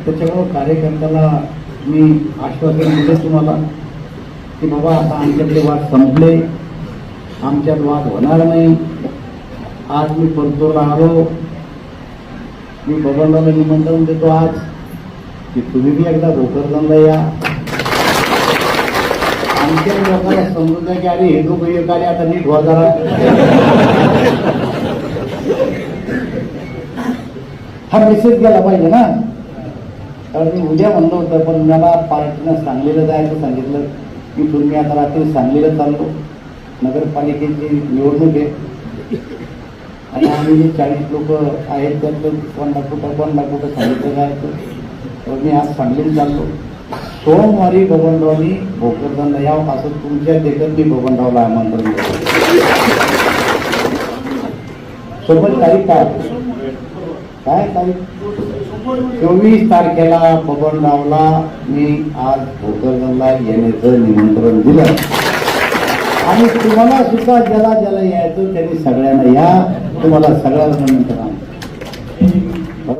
त्याच्यामुळं कार्यकर्त्याला मी आश्वासन दिलं तुम्हाला की बाबा आता आमच्यातले वाद संपले आमच्यात वाद होणार नाही. आज मी परतोला आलो मी बबनरावला निमंत्रण देतो आज की तुम्ही बी एकदा भोकरदनला या. आमच्या लोकांना समजून की अरे हे लोक एक आले आता नीट व्हा जरा हा मेसेज गेला पाहिजे ना. कारण मी उद्या म्हणलं होतं पण मला पार्टीनं सांगलीला जायचं सांगितलं. की तुम्ही आता रात्री सांगलीला चाललो. नगरपालिकेची निवडणूक आहे. आणि आम्ही जे चाळीस लोक आहेत त्यातलं कोणला कुठं कोणला कुठं सांगितलं जायचं तर मी आज सांगलीला चाललो. सोमवारी बबनरावनी भोकरदांना यावं असं तुमच्या देखत मी बबनरावला आमंत्रण सोबत काही काय काय काय तारीख? चोवीस तारखेला बबनरावला मी आज भोकरदनला येण्याचं निमंत्रण दिलं. आणि तुम्हाला सुद्धा ज्याला ज्याला यायचं त्यांनी सगळ्यांना या. तुम्हाला सगळ्यांना निमंत्रण.